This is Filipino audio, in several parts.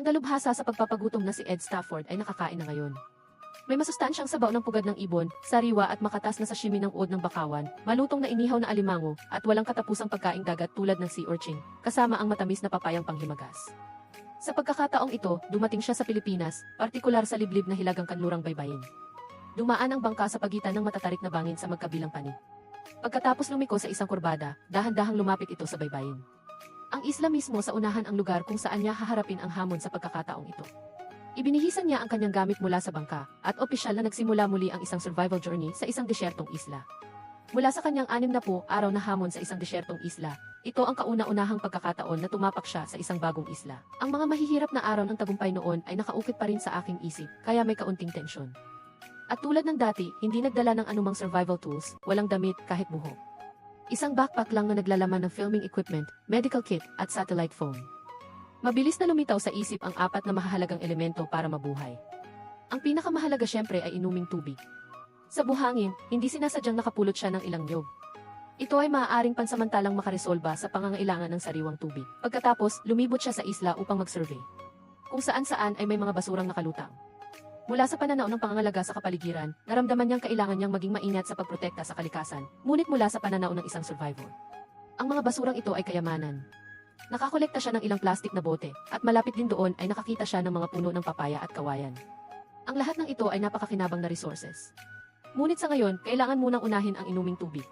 Ang dalubhasa sa pagpapagutom na si Ed Stafford ay nakakain na ngayon. May masustansyang sabaw ng pugad ng ibon, sariwa at makatas na sashimi ng uod ng bakawan, malutong na inihaw na alimango, at walang katapusang pagkaing dagat tulad ng sea urchin, kasama ang matamis na papayang panghimagas. Sa pagkakataong ito, dumating siya sa Pilipinas, partikular sa liblib na hilagang kanlurang baybayin. Dumaan ang bangka sa pagitan ng matatarik na bangin sa magkabilang panig. Pagkatapos lumiko sa isang kurbada, dahan-dahang lumapit ito sa baybayin. Ang isla mismo sa unahan ang lugar kung saan niya haharapin ang hamon sa pagkakataong ito. Ibinihisan niya ang kanyang gamit mula sa bangka, at opisyal na nagsimula muli ang isang survival journey sa isang desyertong isla. Mula sa kanyang anim na po araw na hamon sa isang desyertong isla, ito ang kauna-unahang pagkakataon na tumapak siya sa isang bagong isla. Ang mga mahihirap na araw ng tagumpay noon ay nakaukit pa rin sa aking isip, kaya may kaunting tensyon. At tulad ng dati, hindi nagdala ng anumang survival tools, walang damit, kahit buhok. Isang backpack lang na naglalaman ng filming equipment, medical kit, at satellite phone. Mabilis na lumitaw sa isip ang apat na mahahalagang elemento para mabuhay. Ang pinakamahalaga syempre ay inuming tubig. Sa buhangin, hindi sinasadyang nakapulot siya ng ilang niyog. Ito ay maaaring pansamantalang makaresolba sa pangangailangan ng sariwang tubig. Pagkatapos, lumibot siya sa isla upang mag-survey. Kung saan-saan ay may mga basurang nakalutang. Mula sa pananaw ng pangangalaga sa kapaligiran, naramdaman niyang kailangan niyang maging maingat sa pagprotekta sa kalikasan, ngunit mula sa pananaw ng isang survivor. Ang mga basurang ito ay kayamanan. Nakakolekta siya ng ilang plastik na bote, at malapit din doon ay nakakita siya ng mga puno ng papaya at kawayan. Ang lahat ng ito ay napakakinabang na resources. Ngunit sa ngayon, kailangan munang unahin ang inuming tubig.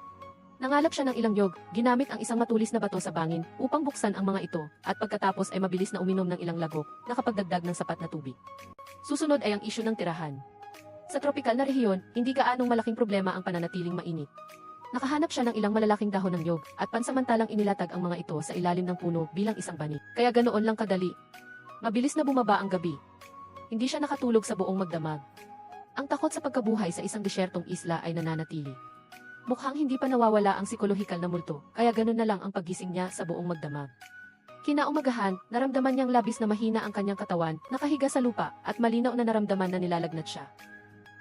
Nangalap siya ng ilang yog, ginamit ang isang matulis na bato sa bangin upang buksan ang mga ito, at pagkatapos ay mabilis na uminom ng ilang lagok, nakapagdagdag ng sapat na tubig. Susunod ay ang isyu ng tirahan. Sa tropikal na rehiyon, hindi gaanong malaking problema ang pananatiling mainit. Nakahanap siya ng ilang malalaking dahon ng yog, at pansamantalang inilatag ang mga ito sa ilalim ng puno bilang isang banig. Kaya ganoon lang kadali. Mabilis na bumaba ang gabi. Hindi siya nakatulog sa buong magdamag. Ang takot sa pagkabuhay sa isang desyertong isla ay nananatili. Mukhang hindi pa nawawala ang psikolohikal na multo, kaya ganun na lang ang paggising niya sa buong magdamag. Kinaumagahan, naramdaman niyang labis na mahina ang kanyang katawan, nakahiga sa lupa, at malinaw na naramdaman na nilalagnat siya.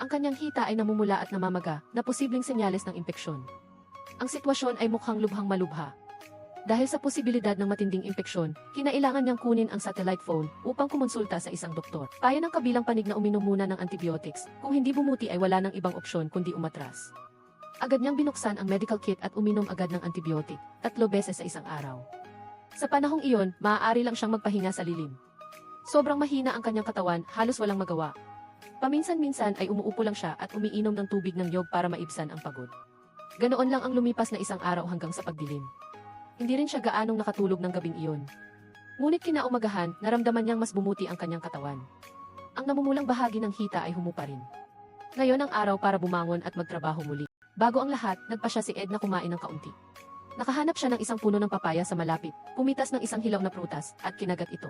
Ang kanyang hita ay namumula at namamaga, na posibleng senyales ng impeksyon. Ang sitwasyon ay mukhang lubhang malubha. Dahil sa posibilidad ng matinding impeksyon, kinailangan niyang kunin ang satellite phone upang kumonsulta sa isang doktor. Kaya ng kabilang panig na uminom muna ng antibiotics, kung hindi bumuti ay wala ng ibang opsyon kundi umatras. Agad niyang binuksan ang medical kit at uminom agad ng antibiotic, tatlo beses sa isang araw. Sa panahong iyon, maaari lang siyang magpahinga sa lilim. Sobrang mahina ang kanyang katawan, halos walang magawa. Paminsan-minsan ay umuupo lang siya at umiinom ng tubig ng yog para maibsan ang pagod. Ganoon lang ang lumipas na isang araw hanggang sa pagdilim. Hindi rin siya gaanong nakatulog ng gabing iyon. Ngunit kinaumagahan, naramdaman niyang mas bumuti ang kanyang katawan. Ang namumulang bahagi ng hita ay humupa rin. Ngayon ang araw para bumangon at magtrabaho muli. Bago ang lahat, nagpa siya si Ed na kumain ng kaunti. Nakahanap siya ng isang puno ng papaya sa malapit, pumitas ng isang hilaw na prutas, at kinagat ito.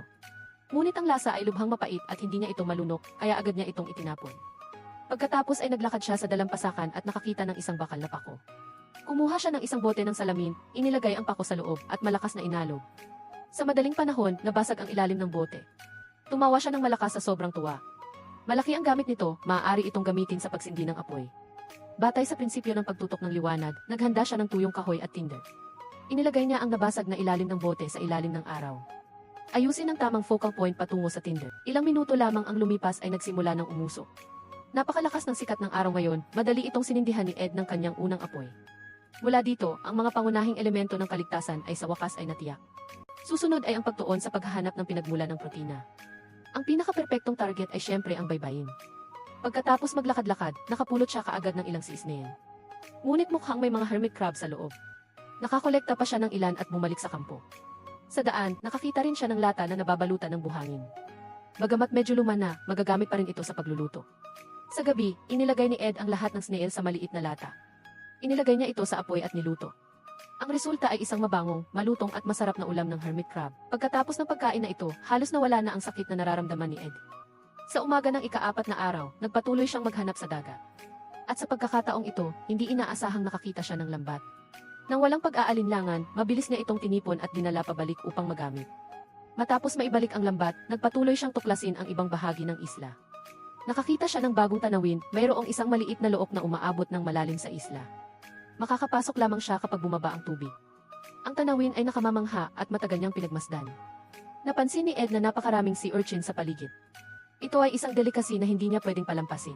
Ngunit ang lasa ay lubhang mapait at hindi niya ito malunok, kaya agad niya itong itinapon. Pagkatapos ay naglakad siya sa dalampasakan at nakakita ng isang bakal na pako. Kumuha siya ng isang bote ng salamin, inilagay ang pako sa loob at malakas na inalog. Sa madaling panahon, nabasag ang ilalim ng bote. Tumawa siya ng malakas sa sobrang tuwa. Malaki ang gamit nito, maaari itong gamitin sa pagsindi ng apoy. Batay sa prinsipyo ng pagtutok ng liwanag, naghanda siya ng tuyong kahoy at tinder. Inilagay niya ang nabasag na ilalim ng bote sa ilalim ng araw. Ayusin ang tamang focal point patungo sa tinder. Ilang minuto lamang ang lumipas ay nagsimula ng umusok. Napakalakas ng sikat ng araw ngayon, madali itong sinindihan ni Ed ng kanyang unang apoy. Mula dito, ang mga pangunahing elemento ng kaligtasan ay sa wakas ay natiyak. Susunod ay ang pagtuon sa paghahanap ng pinagmula ng protina. Ang pinaka-perpektong target ay syempre ang baybayin. Pagkatapos maglakad-lakad, nakapulot siya kaagad ng ilang sea snail. Ngunit mukhang may mga hermit crab sa loob. Nakakolekta pa siya ng ilan at bumalik sa kampo. Sa daan, nakakita rin siya ng lata na nababalutan ng buhangin. Bagamat medyo luma na, magagamit pa rin ito sa pagluluto. Sa gabi, inilagay ni Ed ang lahat ng snail sa maliit na lata. Inilagay niya ito sa apoy at niluto. Ang resulta ay isang mabangong, malutong at masarap na ulam ng hermit crab. Pagkatapos ng pagkain na ito, halos nawala na ang sakit na nararamdaman ni Ed. Sa umaga ng ikaapat na araw, nagpatuloy siyang maghanap sa dagat. At sa pagkakataong ito, hindi inaasahang nakakita siya ng lambat. Nang walang pag-aalinlangan, mabilis niya itong tinipon at dinala pabalik upang magamit. Matapos maibalik ang lambat, nagpatuloy siyang tuklasin ang ibang bahagi ng isla. Nakakita siya ng bagong tanawin, mayroong isang maliit na look na umaabot ng malalim sa isla. Makakapasok lamang siya kapag bumaba ang tubig. Ang tanawin ay nakamamangha at matagal niyang pinagmasdan. Napansin ni Ed na napakaraming sea urchin sa paligid. Ito ay isang delikasi na hindi niya pwedeng palampasin.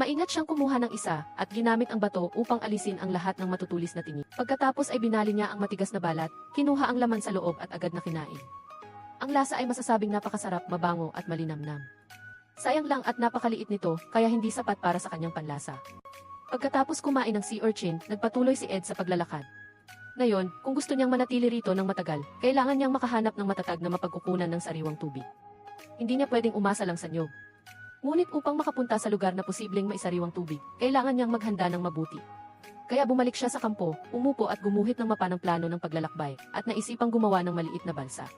Maingat siyang kumuha ng isa at ginamit ang bato upang alisin ang lahat ng matutulis na tinik. Pagkatapos ay binali niya ang matigas na balat, kinuha ang laman sa loob at agad na kinain. Ang lasa ay masasabing napakasarap, mabango at malinamnam. Sayang lang at napakaliit nito kaya hindi sapat para sa kanyang panlasa. Pagkatapos kumain ng sea urchin, nagpatuloy si Ed sa paglalakad. Ngayon, kung gusto niyang manatili rito ng matagal, kailangan niyang makahanap ng matatag na mapagkukunan ng sariwang tubig. Hindi niya pwedeng umasa lang sa niyog. Ngunit upang makapunta sa lugar na posibleng maisariwang tubig, kailangan niyang maghanda ng mabuti. Kaya bumalik siya sa kampo, umupo at gumuhit ng mapanang plano ng paglalakbay, at naisipang gumawa ng maliit na balsa.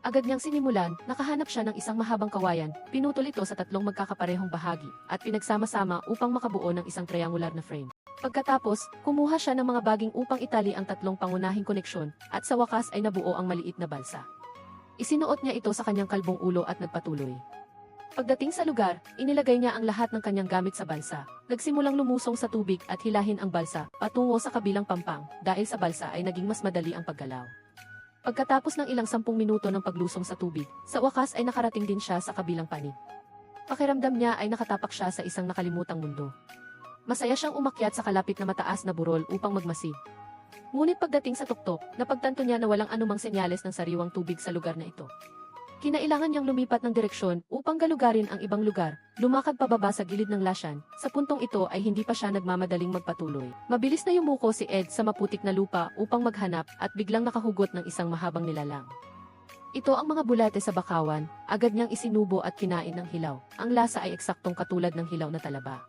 Agad niyang sinimulan, nakahanap siya ng isang mahabang kawayan, pinutol ito sa tatlong magkakaparehong bahagi, at pinagsama-sama upang makabuo ng isang triangular na frame. Pagkatapos, kumuha siya ng mga baging upang itali ang tatlong pangunahing koneksyon, at sa wakas ay nabuo ang maliit na balsa. Isinuot niya ito sa kanyang kalbong ulo at nagpatuloy. Pagdating sa lugar, inilagay niya ang lahat ng kanyang gamit sa balsa. Nagsimulang lumusong sa tubig at hilahin ang balsa patungo sa kabilang pampang dahil sa balsa ay naging mas madali ang paggalaw. Pagkatapos ng ilang sampung minuto ng paglusong sa tubig, sa wakas ay nakarating din siya sa kabilang panig. Pakiramdam niya ay nakatapak siya sa isang nakalimutang mundo. Masaya siyang umakyat sa kalapit na mataas na burol upang magmasid. Ngunit pagdating sa tuktok, napagtanto niya na walang anumang senyales ng sariwang tubig sa lugar na ito. Kinailangan niyang lumipat ng direksyon upang galugarin ang ibang lugar, lumakad pababa sa gilid ng lasyan. Sa puntong ito ay hindi pa siya nagmamadaling magpatuloy. Mabilis na yumuko si Ed sa maputik na lupa upang maghanap at biglang nakahugot ng isang mahabang nilalang. Ito ang mga bulate sa bakawan, agad niyang isinubo at kinain ng hilaw. Ang lasa ay eksaktong katulad ng hilaw na talaba.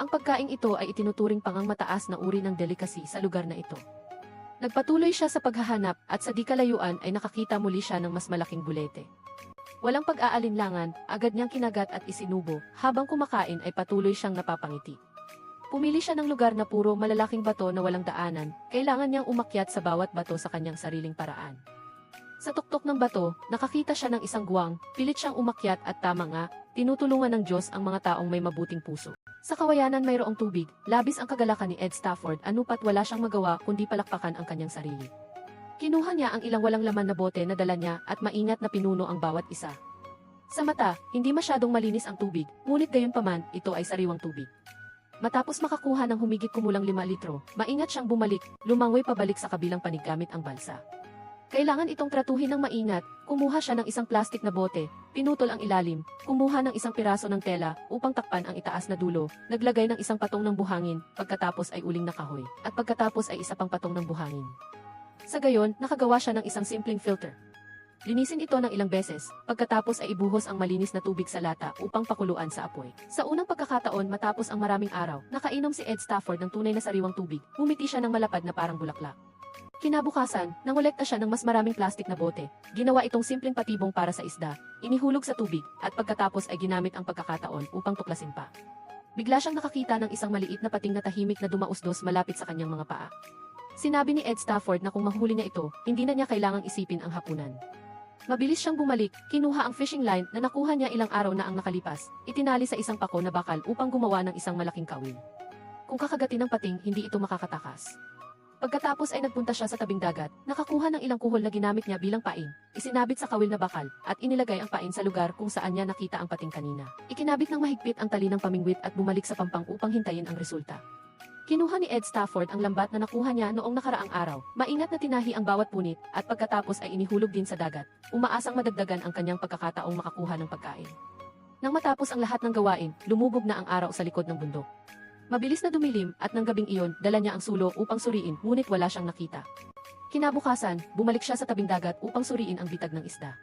Ang pagkaing ito ay itinuturing pangang mataas na uri ng delicacy sa lugar na ito. Nagpatuloy siya sa paghahanap at sa di kalayuan ay nakakita muli siya ng mas malaking bulete. Walang pag-aalinlangan, agad niyang kinagat at isinubo, habang kumakain ay patuloy siyang napapangiti. Pumili siya ng lugar na puro malalaking bato na walang daanan, kailangan niyang umakyat sa bawat bato sa kanyang sariling paraan. Sa tuktok ng bato, nakakita siya ng isang guwang, pilit siyang umakyat at tama nga, tinutulungan ng Diyos ang mga taong may mabuting puso. Sa kawayanan mayroong tubig, labis ang kagalakan ni Ed Stafford anupat wala siyang magawa kundi palakpakan ang kanyang sarili. Kinuha niya ang ilang walang laman na bote na dala niya at maingat na pinuno ang bawat isa. Sa mata, hindi masyadong malinis ang tubig, ngunit gayon paman, ito ay sariwang tubig. Matapos makakuha ng humigit kumulang 5 litro, maingat siyang bumalik, lumangoy pabalik sa kabilang panig gamit ang balsa. Kailangan itong tratuhin ng maingat, kumuha siya ng isang plastik na bote, pinutol ang ilalim, kumuha ng isang piraso ng tela upang takpan ang itaas na dulo, naglagay ng isang patong ng buhangin, pagkatapos ay uling na kahoy, at pagkatapos ay isa pang patong ng buhangin. Sa gayon, nakagawa siya ng isang simpleng filter. Linisin ito ng ilang beses, pagkatapos ay ibuhos ang malinis na tubig sa lata upang pakuluan sa apoy. Sa unang pagkakataon matapos ang maraming araw, nakainom si Ed Stafford ng tunay na sariwang tubig, humiti siya ng malapad na parang bulaklak. Kinabukasan, nangolekta siya ng mas maraming plastik na bote. Ginawa itong simpleng patibong para sa isda, inihulog sa tubig, at pagkatapos ay ginamit ang pagkakataon upang tuklasin pa. Bigla siyang nakakita ng isang maliit na pating na tahimik na dumausdos malapit sa kanyang mga paa. Sinabi ni Ed Stafford na kung mahuli niya ito, hindi na niya kailangang isipin ang hapunan. Mabilis siyang bumalik, kinuha ang fishing line na nakuha niya ilang araw na ang nakalipas, itinali sa isang pako na bakal upang gumawa ng isang malaking kawil. Kung kakagatin ng pating, hindi ito makakatakas. Pagkatapos ay nagpunta siya sa tabing dagat, nakakuha ng ilang kuhol na ginamit niya bilang pain, isinabit sa kawil na bakal, at inilagay ang pain sa lugar kung saan niya nakita ang pating kanina. Ikinabit ng mahigpit ang tali ng pamingwit at bumalik sa pampang upang hintayin ang resulta. Kinuha ni Ed Stafford ang lambat na nakuha niya noong nakaraang araw, maingat na tinahi ang bawat punit, at pagkatapos ay inihulog din sa dagat, umaasang madagdagan ang kanyang pagkakataong makakuha ng pagkain. Nang matapos ang lahat ng gawain, lumubog na ang araw sa likod ng bundok. Mabilis na dumilim at ng gabing iyon, dala niya ang sulo upang suriin ngunit wala siyang nakita. Kinabukasan, bumalik siya sa tabing dagat upang suriin ang bitag ng isda.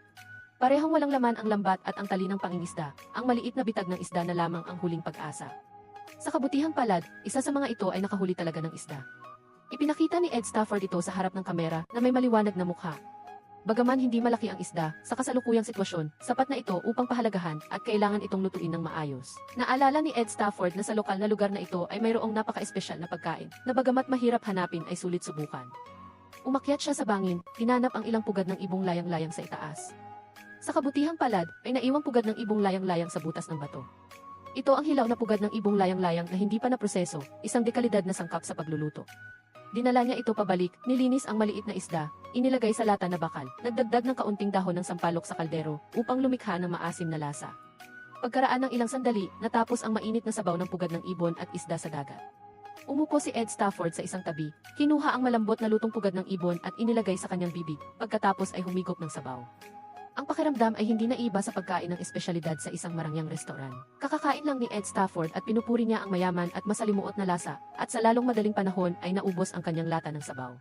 Parehong walang laman ang lambat at ang tali ng pangingisda, ang maliit na bitag ng isda na lamang ang huling pag-asa. Sa kabutihang palad, isa sa mga ito ay nakahuli talaga ng isda. Ipinakita ni Ed Stafford ito sa harap ng kamera na may maliwanag na mukha. Bagaman hindi malaki ang isda, sa kasalukuyang sitwasyon, sapat na ito upang pahalagahan at kailangan itong lutuin ng maayos. Naalala ni Ed Stafford na sa lokal na lugar na ito ay mayroong napaka-espesyal na pagkain, na bagamat mahirap hanapin ay sulit subukan. Umakyat siya sa bangin, hinanap ang ilang pugad ng ibong layang-layang sa itaas. Sa kabutihang palad, ay naiwang pugad ng ibong layang-layang sa butas ng bato. Ito ang hilaw na pugad ng ibong layang-layang na hindi pa naproseso, isang dekalidad na sangkap sa pagluluto. Dinala niya ito pabalik, nilinis ang maliit na isda, inilagay sa lata na bakal, nagdagdag ng kaunting dahon ng sampalok sa kaldero upang lumikha ng maasim na lasa. Pagkaraan ng ilang sandali, natapos ang mainit na sabaw ng pugad ng ibon at isda sa dagat. Umupo si Ed Stafford sa isang tabi, kinuha ang malambot na lutong pugad ng ibon at inilagay sa kanyang bibig, pagkatapos ay humigop ng sabaw. Ang pakiramdam ay hindi naiba sa pagkain ng espesyalidad sa isang marangyang restoran. Kakakain lang ni Ed Stafford at pinupuri niya ang mayaman at masalimuot na lasa, at sa lalong madaling panahon ay naubos ang kanyang lata ng sabaw.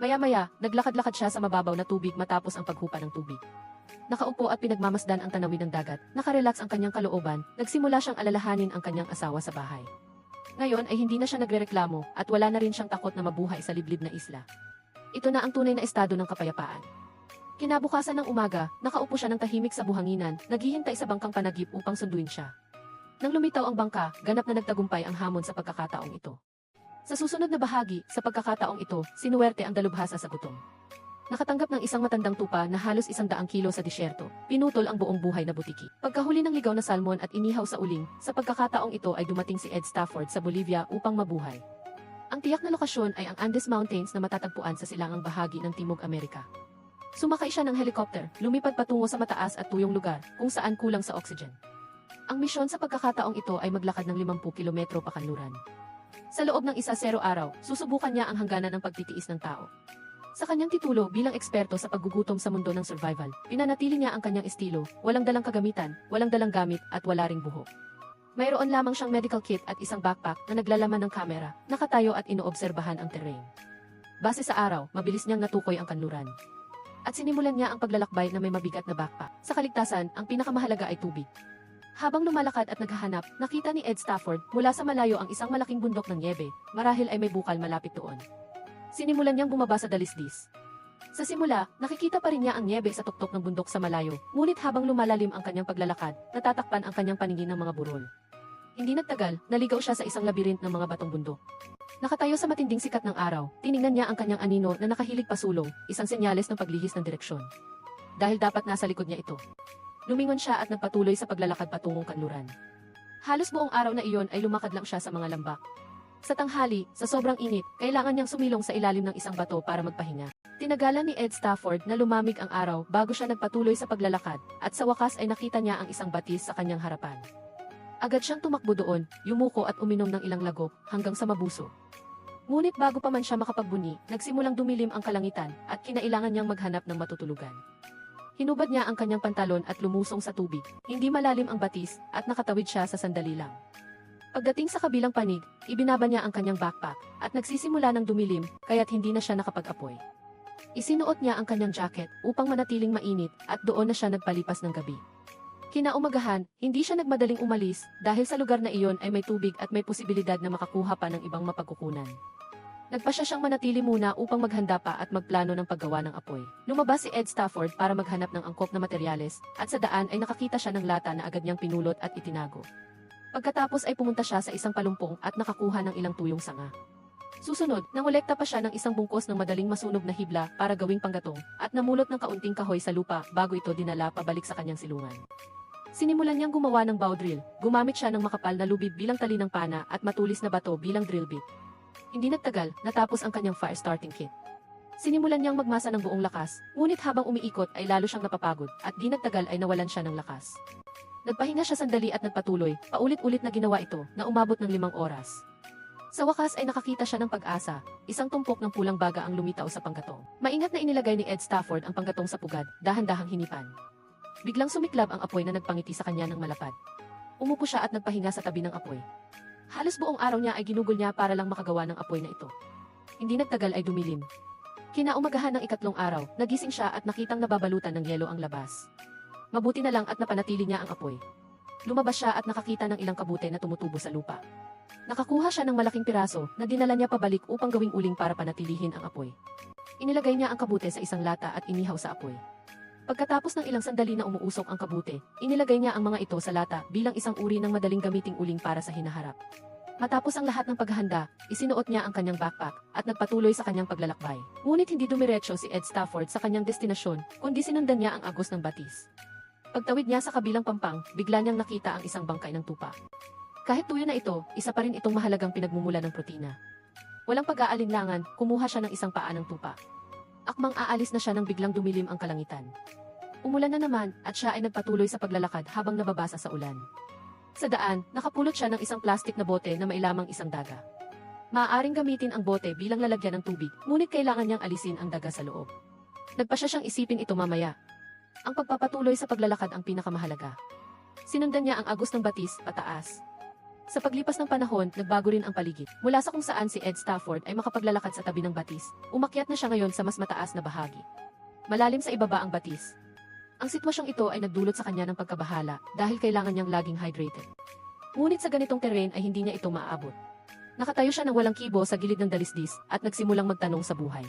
Maya-maya, naglakad-lakad siya sa mababaw na tubig matapos ang paghupa ng tubig. Nakaupo at pinagmamasdan ang tanawin ng dagat, nakarelax ang kanyang kalooban, nagsimula siyang alalahanin ang kanyang asawa sa bahay. Ngayon ay hindi na siya nagrereklamo at wala na rin siyang takot na mabuhay sa liblib na isla. Ito na ang tunay na estado ng kapayapaan. Kinabukasan ng umaga, nakaupo siya ng tahimik sa buhanginan, naghihintay sa bangkang panagip upang sunduin siya. Nang lumitaw ang bangka, ganap na nagtagumpay ang hamon sa pagkakataong ito. Sa susunod na bahagi, sa pagkakataong ito, sinuwerte ang dalubhasa sa gutom. Nakatanggap ng isang matandang tupa na halos isang daang kilo sa disyerto, pinutol ang buong buhay na butiki. Pagkahuli ng ligaw na salmon at inihaw sa uling, sa pagkakataong ito ay dumating si Ed Stafford sa Bolivia upang mabuhay. Ang tiyak na lokasyon ay ang Andes Mountains na matatagpuan sa silangang bahagi ng Timog Amerika. Sumakay siya ng helicopter, lumipad patungo sa mataas at tuyong lugar, kung saan kulang sa oxygen. Ang misyon sa pagkakataong ito ay maglakad ng 50 kilometro pakanluran. Sa loob ng isa zero araw, susubukan niya ang hangganan ng pagtitiis ng tao. Sa kanyang titulo bilang eksperto sa paggugutom sa mundo ng survival, pinanatili niya ang kanyang estilo, walang dalang kagamitan, walang dalang gamit, at wala ring buhok. Mayroon lamang siyang medical kit at isang backpack na naglalaman ng kamera, nakatayo at inoobserbahan ang terrain. Base sa araw, mabilis niyang natukoy ang kanluran. At sinimulan niya ang paglalakbay na may mabigat na backpack. Sa kaligtasan, ang pinakamahalaga ay tubig. Habang lumalakad at naghahanap, nakita ni Ed Stafford mula sa malayo ang isang malaking bundok ng niebe, marahil ay may bukal malapit doon. Sinimulan niyang bumaba sa dalisdis. Sa simula, nakikita pa rin niya ang niebe sa tuktok ng bundok sa malayo, ngunit habang lumalalim ang kanyang paglalakad, natatakpan ang kanyang paningin ng mga burol. Hindi nagtagal, naligaw siya sa isang labirint ng mga batong bundok. Nakatayo sa matinding sikat ng araw, tiningnan niya ang kanyang anino na nakahilig pasulong, isang senyales ng paglihis ng direksyon. Dahil dapat nasa likod niya ito. Lumingon siya at nagpatuloy sa paglalakad patungong kanluran. Halos buong araw na iyon ay lumakad lang siya sa mga lambak. Sa tanghali, sa sobrang init, kailangan niyang sumilong sa ilalim ng isang bato para magpahinga. Tinagalan ni Ed Stafford na lumamig ang araw bago siya nagpatuloy sa paglalakad, at sa wakas ay nakita niya ang isang batis sa kanyang harapan. Agad siyang tumakbo doon, yumuko at uminom ng ilang lagok, hanggang sa mabuso. Ngunit bago pa man siya makapagbuni, nagsimulang dumilim ang kalangitan, at kinailangan niyang maghanap ng matutulugan. Hinubad niya ang kanyang pantalon at lumusong sa tubig, hindi malalim ang batis, at nakatawid siya sa sandali lang. Pagdating sa kabilang panig, ibinaba niya ang kanyang backpack, at nagsisimula ng dumilim, kaya't hindi na siya nakapag-apoy. Isinuot niya ang kanyang jacket upang manatiling mainit, at doon na siya nagpalipas ng gabi. Kinaumagahan, hindi siya nagmadaling umalis dahil sa lugar na iyon ay may tubig at may posibilidad na makakuha pa ng ibang mapagkukunan. Nagpasya siyang manatili muna upang maghanda pa at magplano ng paggawa ng apoy. Lumabas si Ed Stafford para maghanap ng angkop na materyales at sa daan ay nakakita siya ng lata na agad niyang pinulot at itinago. Pagkatapos ay pumunta siya sa isang palumpong at nakakuha ng ilang tuyong sanga. Susunod, nangolekta pa siya ng isang bungkos ng madaling masunog na hibla para gawing panggatong at namulot ng kaunting kahoy sa lupa bago ito dinala pabalik sa kanyang silungan. Sinimulan niyang gumawa ng bow drill, gumamit siya ng makapal na lubid bilang tali ng pana at matulis na bato bilang drill bit. Hindi nagtagal, natapos ang kanyang fire starting kit. Sinimulan niyang magmasa ng buong lakas, ngunit habang umiikot ay lalo siyang napapagod at di nagtagal ay nawalan siya ng lakas. Nagpahinga siya sandali at nagpatuloy, paulit-ulit na ginawa ito na umabot ng limang oras. Sa wakas ay nakakita siya ng pag-asa, isang tumpok ng pulang baga ang lumitaw sa panggatong. Maingat na inilagay ni Ed Stafford ang panggatong sa pugad, dahan-dahang hinipan. Biglang sumiklab ang apoy na nagpangiti sa kanya ng malapad. Umupo siya at nagpahinga sa tabi ng apoy. Halos buong araw niya ay ginugol niya para lang makagawa ng apoy na ito. Hindi nagtagal ay dumilim. Kinaumagahan ng ikatlong araw, nagising siya at nakitang nababalutan ng yelo ang labas. Mabuti na lang at napanatili niya ang apoy. Lumabas siya at nakakita ng ilang kabute na tumutubo sa lupa. Nakakuha siya ng malaking piraso na dinala niya pabalik upang gawing uling para panatilihin ang apoy. Inilagay niya ang kabute sa isang lata at inihaw sa apoy. Pagkatapos ng ilang sandali na umuusok ang kabute, inilagay niya ang mga ito sa lata bilang isang uri ng madaling gamiting uling para sa hinaharap. Matapos ang lahat ng paghahanda, isinuot niya ang kanyang backpack at nagpatuloy sa kanyang paglalakbay. Ngunit hindi dumiretso si Ed Stafford sa kanyang destinasyon, kundi sinundan niya ang agos ng batis. Pagtawid niya sa kabilang pampang, bigla niyang nakita ang isang bangkay ng tupa. Kahit tuyo na ito, isa pa rin itong mahalagang pinagmumula ng protina. Walang pag-aalinlangan, kumuha siya ng isang paa ng tupa. Akmang aalis na siya nang biglang dumilim ang kalangitan. Umulan na naman at siya ay nagpatuloy sa paglalakad habang nababasa sa ulan. Sa daan, nakapulot siya ng isang plastik na bote na may lamang isang daga. Maaaring gamitin ang bote bilang lalagyan ng tubig, ngunit kailangan niyang alisin ang daga sa loob. Nagpa siya siyang isipin ito mamaya. Ang pagpapatuloy sa paglalakad ang pinakamahalaga. Sinundan niya ang agos ng batis, pataas. Sa paglipas ng panahon, nagbago rin ang paligid. Mula sa kung saan si Ed Stafford ay makapaglalakad sa tabi ng batis, umakyat na siya ngayon sa mas mataas na bahagi. Malalim sa ibaba ang batis. Ang sitwasyong ito ay nagdulot sa kanya ng pagkabahala dahil kailangan niyang laging hydrated. Ngunit sa ganitong terrain ay hindi niya ito maaabot. Nakatayo siya ng walang kibo sa gilid ng dalisdis at nagsimulang magtanong sa buhay.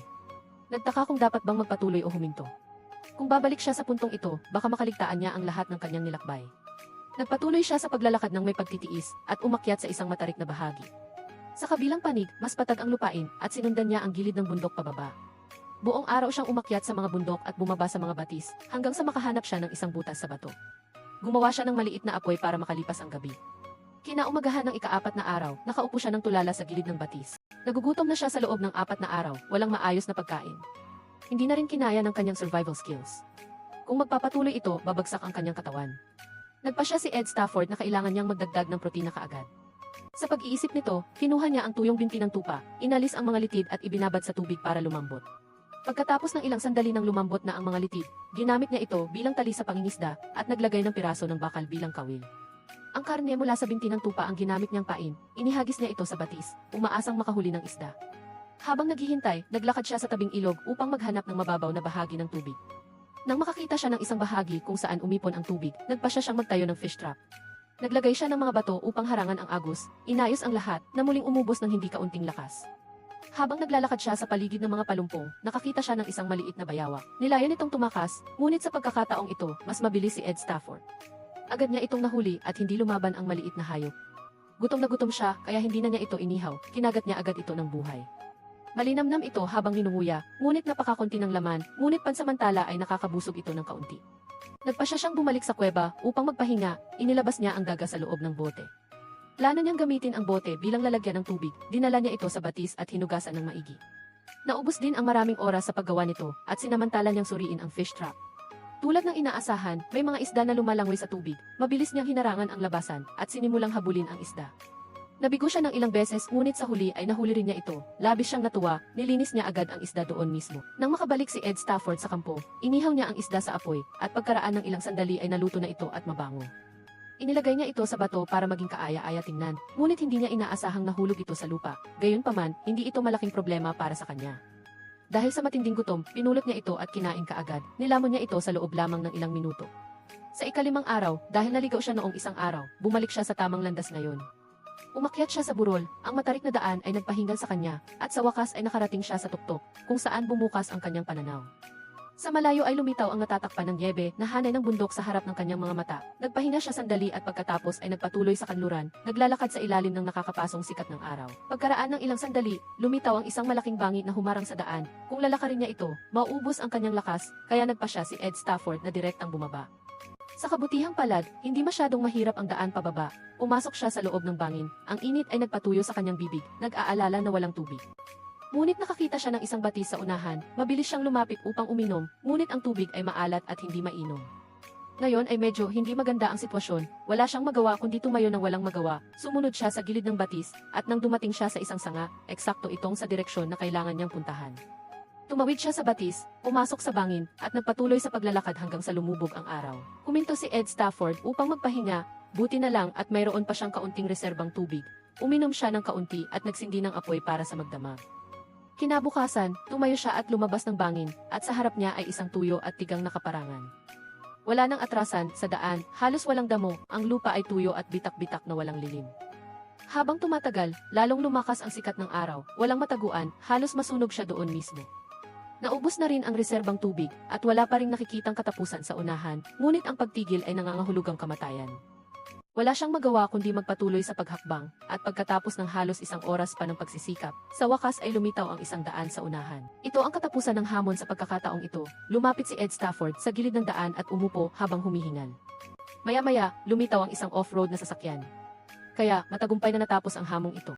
Nagtaka kung dapat bang magpatuloy o huminto. Kung babalik siya sa puntong ito, baka makaligtaan niya ang lahat ng kanyang nilakbay. Nagpatuloy siya sa paglalakad ng may pagtitiis at umakyat sa isang matarik na bahagi. Sa kabilang panig, mas patag ang lupain at sinundan niya ang gilid ng bundok pababa. Buong araw siyang umakyat sa mga bundok at bumaba sa mga batis hanggang sa makahanap siya ng isang butas sa bato. Gumawa siya ng maliit na apoy para makalipas ang gabi. Kinaumagahan ng ikaapat na araw, nakaupo siya ng tulala sa gilid ng batis. Nagugutom na siya sa loob ng apat na araw, walang maayos na pagkain. Hindi na rin kinaya ng kanyang survival skills. Kung magpapatuloy ito, babagsak ang kanyang katawan. Nagpa siya si Ed Stafford na kailangan niyang magdagdag ng protina kaagad. Sa pag-iisip nito, kinuha niya ang tuyong binti ng tupa, inalis ang mga litid at ibinabad sa tubig para lumambot. Pagkatapos ng ilang sandali ng lumambot na ang mga litid, ginamit niya ito bilang tali sa pangingisda at naglagay ng piraso ng bakal bilang kawil. Ang karne mula sa binti ng tupa ang ginamit niyang pain, inihagis niya ito sa batis, umaasang makahuli ng isda. Habang naghihintay, naglakad siya sa tabing ilog upang maghanap ng mababaw na bahagi ng tubig. Nang makakita siya ng isang bahagi kung saan umipon ang tubig, nagpa siya siyang magtayo ng fish trap. Naglagay siya ng mga bato upang harangan ang agos, inayos ang lahat, na muling umubos ng hindi kaunting lakas. Habang naglalakad siya sa paligid ng mga palumpong, nakakita siya ng isang maliit na bayawak. Nilayan itong tumakas, ngunit sa pagkakataong ito, mas mabilis si Ed Stafford. Agad niya itong nahuli at hindi lumaban ang maliit na hayop. Gutom na gutom siya, kaya hindi na niya ito inihaw, kinagat niya agad ito ng buhay. Malinamnam ito habang ninunguya, ngunit napakakunti ng laman, ngunit pansamantala ay nakakabusog ito ng kaunti. Nagpa siya siyang bumalik sa kuweba upang magpahinga, inilabas niya ang daga sa loob ng bote. Plano niyang gamitin ang bote bilang lalagyan ng tubig, dinala niya ito sa batis at hinugasan ng maigi. Naubos din ang maraming oras sa paggawa nito at sinamantala niyang suriin ang fish trap. Tulad ng inaasahan, may mga isda na lumalangoy sa tubig, mabilis niyang hinarangan ang labasan at sinimulang habulin ang isda. Nabigo siya ng ilang beses ngunit sa huli ay nahuli rin niya ito. Labis siyang natuwa, nilinis niya agad ang isda doon mismo. Nang makabalik si Ed Stafford sa kampo, inihaw niya ang isda sa apoy at pagkaraan ng ilang sandali ay naluto na ito at mabango. Inilagay niya ito sa bato para maging kaaya-aya tingnan, ngunit hindi niya inaasahang nahulog ito sa lupa. Gayunpaman, hindi ito malaking problema para sa kanya. Dahil sa matinding gutom, pinulot niya ito at kinain kaagad. Nilamon niya ito sa loob lamang ng ilang minuto. Sa ikalimang araw, dahil naligaw siya noong isang araw, bumalik siya sa tamang landas ngayon. Umakyat siya sa burol, ang matarik na daan ay nagpahingal sa kanya, at sa wakas ay nakarating siya sa tuktok, kung saan bumukas ang kanyang pananaw. Sa malayo ay lumitaw ang natatakpan ng yebe na hanay ng bundok sa harap ng kanyang mga mata. Nagpahinga siya sandali at pagkatapos ay nagpatuloy sa kanluran, naglalakad sa ilalim ng nakakapasong sikat ng araw. Pagkaraan ng ilang sandali, lumitaw ang isang malaking bangit na humarang sa daan. Kung lalakarin niya ito, mauubos ang kanyang lakas, kaya nagpa siya si Ed Stafford na direktang bumaba. Sa kabutihang palad, hindi masyadong mahirap ang daan pababa. Umasok siya sa loob ng bangin. Ang init ay nagpatuyo sa kanyang bibig, nag-aalala na walang tubig. Ngunit nakakita siya ng isang batis sa unahan, mabilis siyang lumapit upang uminom, ngunit ang tubig ay maalat at hindi mainom. Ngayon ay medyo hindi maganda ang sitwasyon, wala siyang magawa kundi tumayo ng walang magawa, sumunod siya sa gilid ng batis, at nang dumating siya sa isang sanga, eksakto itong sa direksyon na kailangan niyang puntahan. Tumawid siya sa batis, pumasok sa bangin, at nagpatuloy sa paglalakad hanggang sa lumubog ang araw. Kuminto si Ed Stafford upang magpahinga, buti na lang at mayroon pa siyang kaunting reserbang tubig. Uminom siya ng kaunti at nagsindi ng apoy para sa magdamag. Kinabukasan, tumayo siya at lumabas ng bangin, at sa harap niya ay isang tuyo at tigang nakaparangan. Wala nang atrasan, sa daan, halos walang damo, ang lupa ay tuyo at bitak-bitak na walang lilim. Habang tumatagal, lalong lumakas ang sikat ng araw, walang mataguan, halos masunog siya doon mismo. Naubos na rin ang reserbang tubig at wala pa ring nakikitang katapusan sa unahan, ngunit ang pagtigil ay nangangahulugang kamatayan. Wala siyang magawa kundi magpatuloy sa paghakbang, at pagkatapos ng halos isang oras pa ng pagsisikap, sa wakas ay lumitaw ang isang daan sa unahan. Ito ang katapusan ng hamon sa pagkakataong ito. Lumapit si Ed Stafford sa gilid ng daan at umupo habang humihingal. Maya-maya, lumitaw ang isang off-road na sasakyan. Kaya, matagumpay na natapos ang hamong ito.